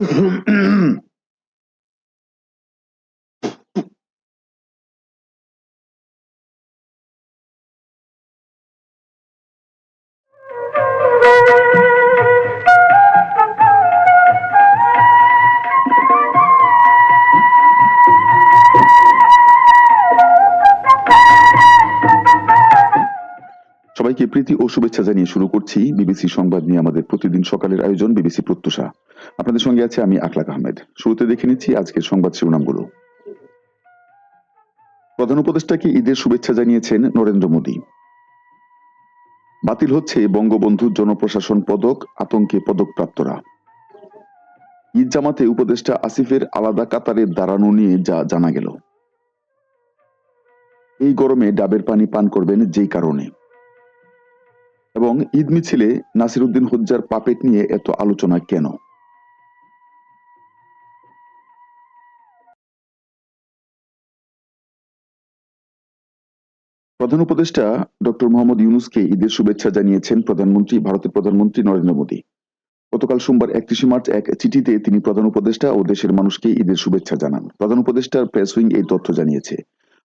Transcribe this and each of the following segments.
সবাইকে প্রীতি ও শুভেচ্ছা জানিয়ে শুরু করছি বিবিসি সংবাদ নিয়ে আমাদের প্রতিদিন সকালের আয়োজন বিবিসি প্রত্যুষা। আপনাদের সঙ্গে আছে আমি আখলাক আহমেদ। শুরুতে দেখে নিচ্ছি আজকের সংবাদ শিরোনামগুলো। প্রধান উপদেষ্টাকে ঈদের শুভেচ্ছা জানিয়েছেন নরেন্দ্র মোদী? বাতিল হচ্ছে বঙ্গবন্ধু জনপ্রশাসন পদক, আতঙ্কে পদকপ্রাপ্তরা। ঈদ জামাতে উপদেষ্টা আসিফের আলাদা কাতারে দাঁড়ানো নিয়ে যা জানা গেল। এই গরমে ডাবের পানি পান করবেন যেই কারণে। এবং ঈদ মিছিলে নাসিরুদ্দিন হজ্জার পাপেট নিয়ে এত আলোচনা কেন? প্রধান উপদেষ্টা ডক্টর মোহাম্মদ ইউনুসকে ঈদের শুভেচ্ছা জানিয়েছেন প্রধানমন্ত্রী, ভারতের প্রধানমন্ত্রী নরেন্দ্র মোদী। গতকাল সোমবার একত্রিশে মার্চ এক চিঠিতে তিনি প্রধান উপদেষ্টা ও দেশের মানুষকে ঈদের শুভেচ্ছা জানান। প্রধান উপদেষ্টার প্রেস উইং এই তথ্য জানিয়েছে।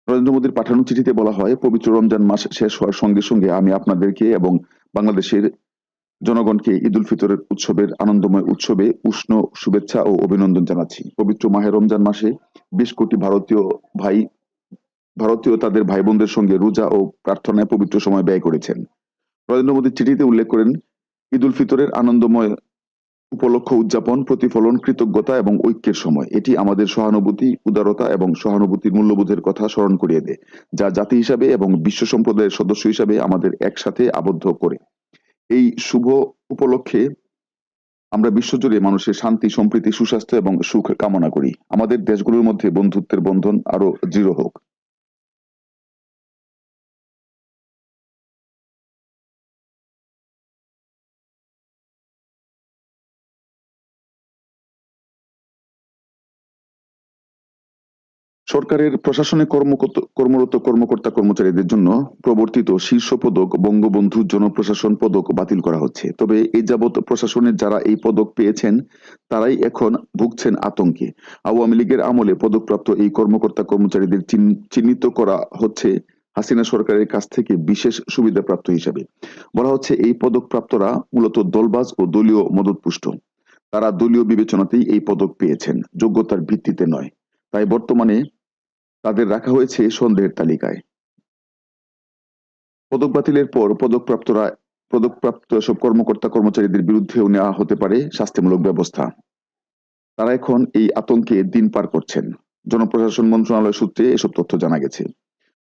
নরেন্দ্র মোদীর পাঠানো চিঠিতে বলা হয়, পবিত্র রমজান মাস শেষ হওয়ার সঙ্গে সঙ্গে আমি আপনাদেরকে এবং বাংলাদেশের জনগণকে ঈদ উল ফিতরের উৎসবের আনন্দময় উৎসবে উষ্ণ শুভেচ্ছা ও অভিনন্দন জানাচ্ছি। পবিত্র মাহে রমজান মাসে বিশ কোটি ভারতীয় ভাই ভারতীয় তাদের ভাই বোনদের সঙ্গে রোজা ও প্রার্থনায় পবিত্র সময় ব্যয় করেছেন। নরেন্দ্র মোদীর চিঠিতে উল্লেখ করেন, ঈদ উল ফিতরের আনন্দময় উপলক্ষ উদযাপন, প্রতিফলন, কৃতজ্ঞতা এবং ঐক্যের সময়। এটি আমাদের সহানুভূতি, উদারতা এবং সহানুভূতির মূল্যবোধের কথা স্মরণ করিয়ে দেয়, যা জাতি হিসাবে এবং বিশ্ব সম্প্রদায়ের সদস্য হিসাবে আমাদের একসাথে আবদ্ধ করে। এই শুভ উপলক্ষে আমরা বিশ্বজুড়ে মানুষের শান্তি, সম্প্রীতি, সুস্বাস্থ্য এবং সুখ কামনা করি। আমাদের দেশগুলোর মধ্যে বন্ধুত্বের বন্ধন আরও দৃঢ় হোক। সরকারের প্রশাসনে কর্মরত কর্মকর্তা কর্মচারীদের জন্য প্রবর্তিত শীর্ষ পদক বঙ্গবন্ধু জনপ্রশাসন পদক বাতিল করা হচ্ছে। তবে এই যাবৎ প্রশাসনের যারা এই পদক পেয়েছেন, তারাই এখন ভুগছেন আতঙ্কে। আওয়ামী লীগের আমলে পদকপ্রাপ্ত এই কর্মকর্তা কর্মচারীদের চিহ্নিত করা হচ্ছে হাসিনা সরকারের কাছ থেকে বিশেষ সুবিধাপ্রাপ্ত হিসাবে। বলা হচ্ছে এই পদকপ্রাপ্তরা মূলত দলবাজ ও দলীয় মদতপুষ্ট। তারা দলীয় বিবেচনাতেই এই পদক পেয়েছেন, যোগ্যতার ভিত্তিতে নয়। তাই বর্তমানে তাদের রাখা হয়েছে সন্দেহের তালিকায়। পদক বাতিলের পর পদকপ্রাপ্তরা পদকপ্রাপ্ত সব কর্মকর্তা কর্মচারীদের বিরুদ্ধেও নেওয়া হতে পারে শাস্তিমূলক ব্যবস্থা। তারা এখন এই আতঙ্কে দিন পার করছেন। জনপ্রশাসন মন্ত্রণালয় সূত্রে এসব তথ্য জানা গেছে।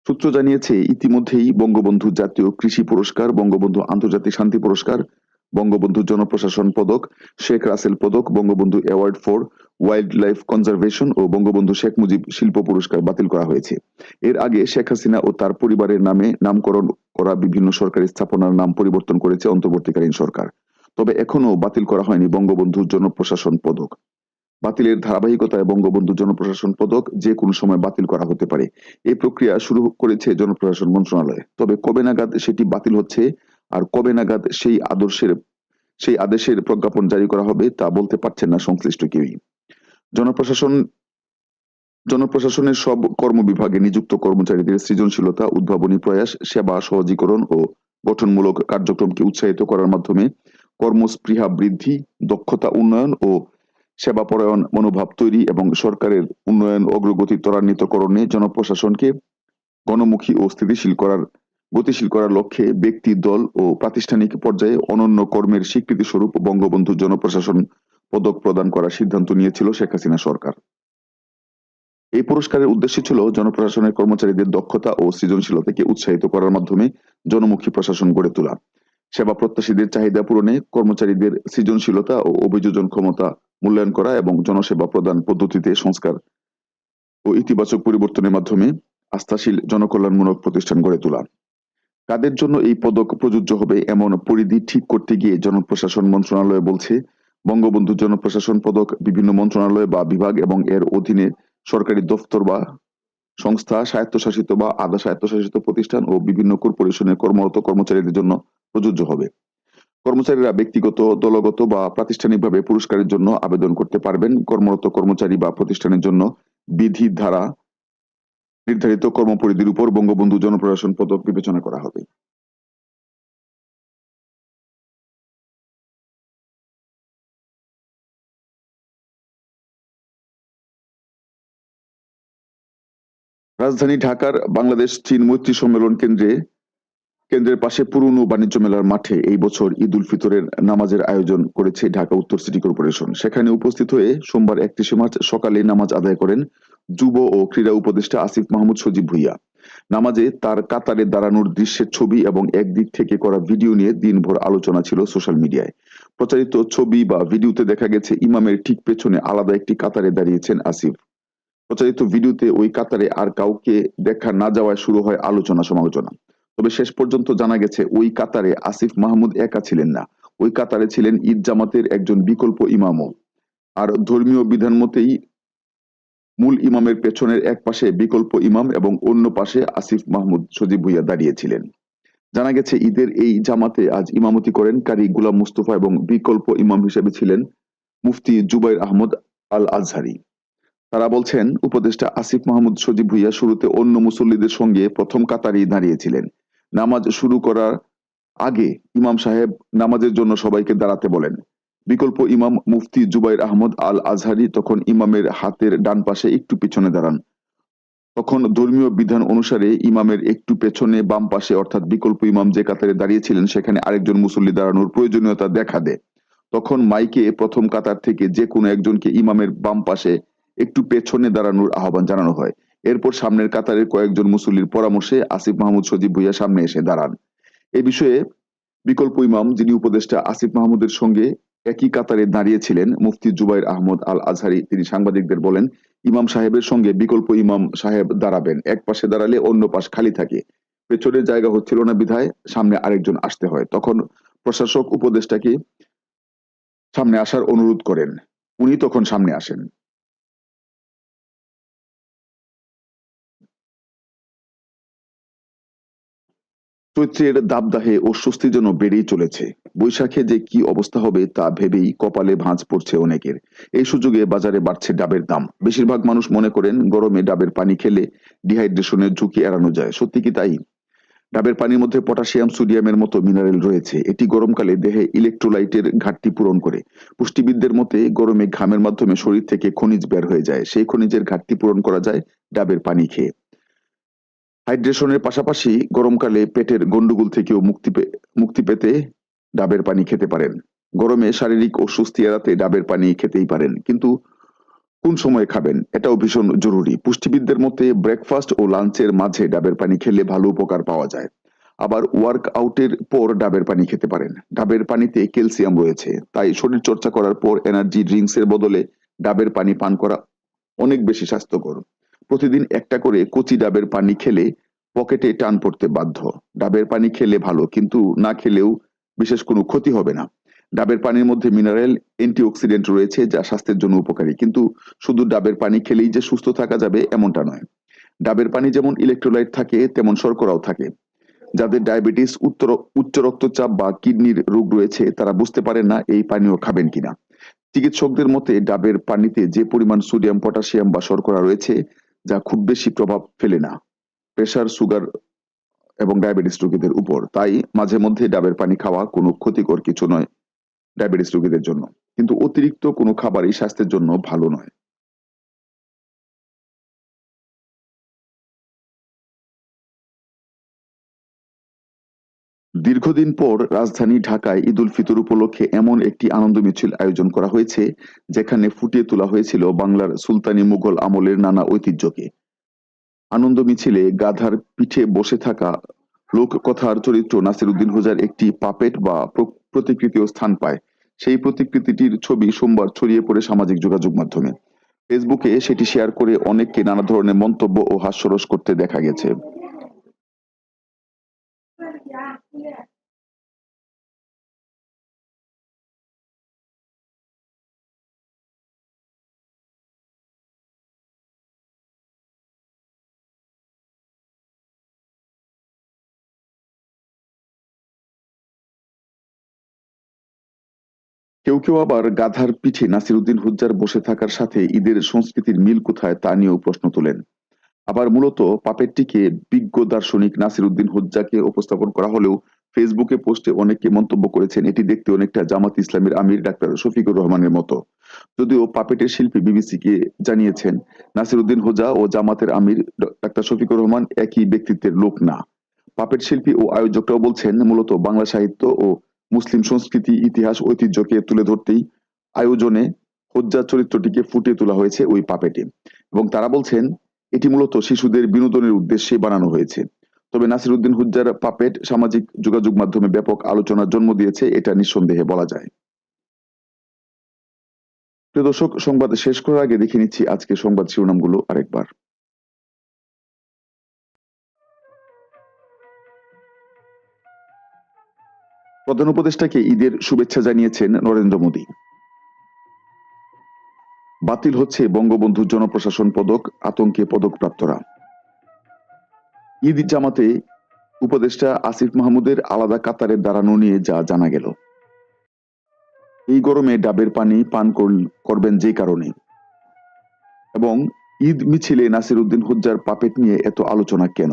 সূত্র জানিয়েছে, ইতিমধ্যেই বঙ্গবন্ধু জাতীয় কৃষি পুরস্কার, বঙ্গবন্ধু আন্তর্জাতিক শান্তি পুরস্কার বঙ্গবন্ধু জনপ্রশাসন পদক, শেখ রাসেল পদক, Bangabandhu award for wildlife conservation ও বঙ্গবন্ধু শেখ মুজিব শিল্প পুরস্কার বাতিল করা হয়েছে। এর আগে শেখ হাসিনা ও তার পরিবারের নামে নামকরণ করা বিভিন্ন সরকারি স্থাপনার নাম পরিবর্তন করেছে অন্তর্বর্তীকালীন সরকার। তবে এখনও বাতিল করা হয়নি বঙ্গবন্ধু জনপ্রশাসন পদক। বাতিলের ধারাবাহিকতায় বঙ্গবন্ধু জনপ্রশাসন পদক যে কোনো সময় বাতিল করা হতে পারে। এই প্রক্রিয়া শুরু করেছে জনপ্রশাসন মন্ত্রণালয়। তবে কবে নাগাদ সেটি বাতিল হচ্ছে আর কবে নাগাদ সেই আদর্শের, সেই আদেশের প্রজ্ঞাপন জারি করা হবে তা বলতে পারছেন না সংশ্লিষ্ট কেউই। জনপ্রশাসন, জনপ্রশাসনের সব কর্ম বিভাগে নিযুক্ত কর্মচারীদের সৃজনশীলতা, উদ্ভাবনী প্রয়াস, সেবা, সহজীকরণ ও গঠনমূলক কার্যক্রমকে উৎসাহিত করার মাধ্যমে কর্মস্পৃহা বৃদ্ধি, দক্ষতা উন্নয়ন ও সেবাপরায়ণ মনোভাব তৈরি এবং সরকারের উন্নয়ন, অগ্রগতি ত্বরান্বিতকরণে জনপ্রশাসনকে গণমুখী ও স্থিতিশীল করার গতিশীল করার লক্ষ্যে ব্যক্তি, দল ও প্রাতিষ্ঠানিক পর্যায়ে অনন্য কর্মের স্বীকৃতি স্বরূপ বঙ্গবন্ধু জনপ্রশাসন পদক প্রদান করার সিদ্ধান্ত নিয়েছিল শেখ হাসিনা সরকার। এই পুরস্কারের উদ্দেশ্য ছিল জনপ্রশাসনের কর্মচারীদের দক্ষতা ও সৃজনশীলতাকে উৎসাহিত করার মাধ্যমে জনমুখী প্রশাসন গড়ে তোলা। সেবা প্রত্যাশীদের চাহিদা পূরণে কর্মচারীদের সৃজনশীলতা ও অভিযোজন ক্ষমতা মূল্যায়ন করা এবং জনসেবা প্রদান পদ্ধতিতে সংস্কার ও ইতিবাচক পরিবর্তনের মাধ্যমে আস্থাশীল জনকল্যাণমূলক প্রতিষ্ঠান গড়ে তোলা। কাদের জন্য এই পদক প্রযোজ্য হবে এমন পরিধি ঠিক করতে গিয়ে জনপ্রশাসন মন্ত্রণালয় বলছে, বঙ্গবন্ধু জনপ্রশাসন পদক বিভিন্ন মন্ত্রণালয় বা বিভাগ এবং এর অধীনে সরকারি দফতর বা সংস্থা, স্বায়ত্তশাসিত বা আধা স্বায়ত্তশাসিত প্রতিষ্ঠান ও বিভিন্ন কর্পোরেশনের কর্মরত কর্মচারীদের জন্য প্রযোজ্য হবে। কর্মচারীরা ব্যক্তিগত, দলগত বা প্রাতিষ্ঠানিকভাবে পুরস্কারের জন্য আবেদন করতে পারবেন। কর্মরত কর্মচারী বা প্রতিষ্ঠানের জন্য বিধি ধারা নির্ধারিত কর্মপরিধির উপর বঙ্গবন্ধু জনপ্রশাসন পদক বিবেচনা করা হবে। রাজধানী ঢাকার বাংলাদেশ চীন মৈত্রী সম্মেলন কেন্দ্রে কেন্দ্রের পাশে পুরনো বাণিজ্য মেলার মাঠে এই বছর ঈদ উল ফিতরের নামাজের আয়োজন করেছে ঢাকা উত্তর সিটি কর্পোরেশন। সেখানে উপস্থিত হয়ে সোমবার একত্রিশে মার্চ সকালে নামাজ আদায় করেন যুব ও ক্রীড়া উপদেষ্টা আসিফ মাহমুদ সজীব ভুইয়া। নামাজে তার কাতারে দাঁড়ানোর দৃশ্যের ছবি এবং একদিক থেকে করা ভিডিও নিয়ে দিনভর আলোচনা ছিল সোশ্যাল মিডিয়ায়। প্রচারিত ছবি বা ভিডিওতে দেখা গেছে, ইমামের ঠিক পেছনে আলাদা একটি কাতারে দাঁড়িয়েছেন আসিফ। প্রচারিত ভিডিওতে ওই কাতারে আর কাউকে দেখা না যাওয়ায় শুরু হয় আলোচনা সমালোচনা। তবে শেষ পর্যন্ত জানা গেছে, ওই কাতারে আসিফ মাহমুদ একা ছিলেন না। ওই কাতারে ছিলেন ঈদ জামাতের একজন বিকল্প ইমামও। আর ধর্মীয় বিধান মতেই মূল ইমামের পেছনের এক পাশে বিকল্প ইমাম এবং অন্য পাশে আসিফ মাহমুদ সজীব ভুইয়া দাঁড়িয়েছিলেন জানা গেছে, ঈদের এই জামাতে আজ ইমামতি করেন কারি গুলাম মুস্তফা এবং বিকল্প ইমাম হিসেবে ছিলেন মুফতি জুবাইর আহমদ আল আজহারি তারা বলছেন, উপদেষ্টা আসিফ মাহমুদ সজীব ভুইয়া শুরুতে অন্য মুসল্লিদের সঙ্গে প্রথম কাতারেই দাঁড়িয়েছিলেন। নামাজ শুরু করার আগে ইমাম সাহেব নামাজের জন্য সবাইকে দাঁড়াতে বলেন। বিকল্প ইমাম মুফতি জুবাইর আহমদ আল আজহারি তখন ইমামের হাতের ডান পাশে একটু পিছনে দাঁড়ান। তখন ধর্মীয় বিধান অনুসারে ইমামের একটু পেছনে বাম পাশে অর্থাৎ বিকল্প ইমাম যে কাতারে দাঁড়িয়েছিলেন, সেখানে আরেকজন মুসল্লি দাঁড়ানোর প্রয়োজনীয়তা দেখা দেয়। তখন মাইকে প্রথম কাতার থেকে যে কোনো একজনকে ইমামের বাম পাশে একটু পেছনে দাঁড়ানোর আহ্বান জানানো হয়। এরপর সামনের কাতারের কয়েকজন মুসল্লির পরামর্শে আসিফ মাহমুদ সজীব ভুইয়া সামনে এসে দাঁড়ান। এ বিষয়ে বিকল্প ইমাম যিনি উপদেষ্টা আসিফ মাহমুদের সঙ্গে একই কাতারে দাঁড়িয়েছিলেন, মুফতি জুবাইর আহমদ আল আজহারি তিনি সাংবাদিকদের বলেন, ইমাম সাহেবের সঙ্গে বিকল্প ইমাম সাহেব দাঁড়াবেন, এক পাশে দাঁড়ালে অন্য পাশ খালি থাকে। পেছনের জায়গা হচ্ছিল না বিধায় সামনে আরেকজন আসতে হয়। তখন প্রশাসক উপদেষ্টাকে সামনে আসার অনুরোধ করেন। উনি তখন সামনে আসেন। চৈত্রের দাবদাহে অস্বস্তি যেন বেড়েই চলেছে। বৈশাখে যে কি অবস্থা হবে তা ভেবেই কপালে ভাঁজ পড়ছে অনেকের। এই সুযোগে বাজারে বাড়ছে ডাবের দাম। বেশিরভাগ মানুষ মনে করেন গরমে ডাবের পানি খেলে ডিহাইড্রেশনের ঝুঁকি এড়ানো যায়। সত্যি কি তাই? ডাবের পানির মধ্যে পটাশিয়াম, সোডিয়ামের মতো মিনারেল রয়েছে। এটি গরমকালে দেহে ইলেকট্রোলাইটের ঘাটতি পূরণ করে। পুষ্টিবিদদের মতে, গরমে ঘামের মাধ্যমে শরীর থেকে খনিজ বের হয়ে যায়। সেই খনিজের ঘাটতি পূরণ করা যায় ডাবের পানি খেয়ে। হাইড্রেশনের পাশাপাশি গরমকালে পেটের গন্ডগোল থেকেও মুক্তি পেতে ডাবের পানি খেতে পারেন। গরমে শারীরিক অস্বস্তি এড়াতে ডাবের পানি খেতেই পারেন। কিন্তু কোন সময় খাবেন? এটাও ভীষণ জরুরি। পুষ্টিবিদদের মতে ব্রেকফাস্ট ও লাঞ্চের মাঝে ডাবের পানি খেলে ভালো উপকার পাওয়া যায়। আবার ওয়ার্ক আউটের পর ডাবের পানি খেতে পারেন। ডাবের পানিতে ক্যালসিয়াম রয়েছে। তাই শরীর চর্চা করার পর এনার্জি ড্রিঙ্কস এর বদলে ডাবের পানি পান করা অনেক বেশি স্বাস্থ্যকর। প্রতিদিন একটা করে কচি ডাবের পানি খেলে পকেটে টান পড়তে বাধ্য। ডাবের পানি খেলে ভালো, কিন্তু না খেলেও বিশেষ কোনো ক্ষতি হবে না। ডাবের পানির মধ্যে মিনারেল অ্যান্টিঅক্সিডেন্ট রয়েছে যা স্বাস্থ্যের জন্য উপকারী, কিন্তু শুধু ডাবের পানি খেলেই যে সুস্থ থাকা যাবে এমনটা নয়। ডাবের পানি যেমন ইলেকট্রোলাইট থাকে, তেমন শর্করাও থাকে। যাদের ডায়াবেটিস, উত্তর, উচ্চ রক্তচাপ বা কিডনির রোগ রয়েছে, তারা বুঝতে পারেন না এই পানীয় খাবেন কিনা। চিকিৎসকদের মতে, ডাবের পানিতে যে পরিমাণ সোডিয়াম, পটাশিয়াম বা শর্করা রয়েছে যা খুব বেশি প্রভাব ফেলে না। প্রেশার সুগার এবং ডায়াবেটিস রোগীদের উপর। তাই মাঝে মধ্যে ডাবের পানি খাওয়া কোনো ক্ষতিকর কিছু নয় ডায়াবেটিস রোগীদের জন্য। কিন্তু অতিরিক্ত কোনো খাবারই স্বাস্থ্যের জন্য ভালো নয়। দীর্ঘদিন পর রাজধানী ঢাকায় ঈদ উল ফিতর উপলক্ষে এমন একটি আনন্দ মিছিল আয়োজন করা হয়েছে, যেখানে ফুটিয়ে তোলা হয়েছিল বাংলার সুলতানি মুঘল আমলের নানা ঐতিহ্যকে। আনন্দ মিছিলে গাধার পিঠে বসে থাকা লোককথার চরিত্র নাসির উদ্দিন হুজার একটি পাপেট বা প্রতিকৃতিও স্থান পায়। সেই প্রতিকৃতিটির ছবি সোমবার ছড়িয়ে পড়ে সামাজিক যোগাযোগ মাধ্যমে। ফেসবুকে সেটি শেয়ার করে অনেককে নানা ধরনের মন্তব্য ও হাস্যরস করতে দেখা গেছে। কেউ কেউ আবার গাধার পিঠে নাসিরুদ্দিন হুজ্জার বসে থাকার সাথে ঈদের সংস্কৃতির মিল কোথায় তা নিয়েও প্রশ্ন তোলেন। আবার মূলত পাপেটটিকে বিজ্ঞ দার্শনিক নাসিরুদ্দিন হুজ্জাকে উপস্থাপন করা হলেও ফেসবুকে পোস্টে অনেকে মন্তব্য করেছেন, এটি দেখতে অনেকটা জামাত ইসলামের আমির ডাক্তার শফিকুর রহমানের মতো। যদিও পাপেটের শিল্পী বিবিসিকে জানিয়েছেন, নাসিরুদ্দিন হুজা ও জামাতের আমির ডাক্তার শফিকুর রহমান একই ব্যক্তিত্বের লোক না। পাপেট শিল্পী ও আয়োজকরাও বলছেন, মূলত বাংলা সাহিত্য ও মুসলিম সংস্কৃতি, ইতিহাস, ঐতিহ্যকে তুলে ধরতেই আয়োজনে হজ্জা চরিত্রটিকে ফুটিয়ে তোলা হয়েছে ওই পাপেটে। এবং তারা বলছেন, এটি মূলত শিশুদের বিনোদনের উদ্দেশ্যে বানানো হয়েছে। তবে নাসিরুদ্দিন হুজ্জার পাপেট সামাজিক যোগাযোগ মাধ্যমে ব্যাপক আলোচনার জন্ম দিয়েছে, এটা নিঃসন্দেহে বলা যায়। প্রিয় দর্শক, সংবাদ শেষ করার আগে দেখে নিচ্ছি আজকে সংবাদ শিরোনামগুলো আরেকবার। প্রধান উপদেষ্টাকে ঈদের শুভেচ্ছা জানিয়েছেন নরেন্দ্র মোদী। বাতিল হচ্ছে বঙ্গবন্ধু জনপ্রশাসন পদক, আতঙ্কে পদকপ্রাপ্তরা। ঈদ জামাতে উপদেষ্টা আসিফ মাহমুদের আলাদা কাতারে দাঁড়ানো নিয়ে যা জানা গেল। এই গরমে ডাবের পানি পান করবেন যে কারণে। এবং ঈদ মিছিলে নাসির উদ্দিন হুজ্জার পাপেট নিয়ে এত আলোচনা কেন?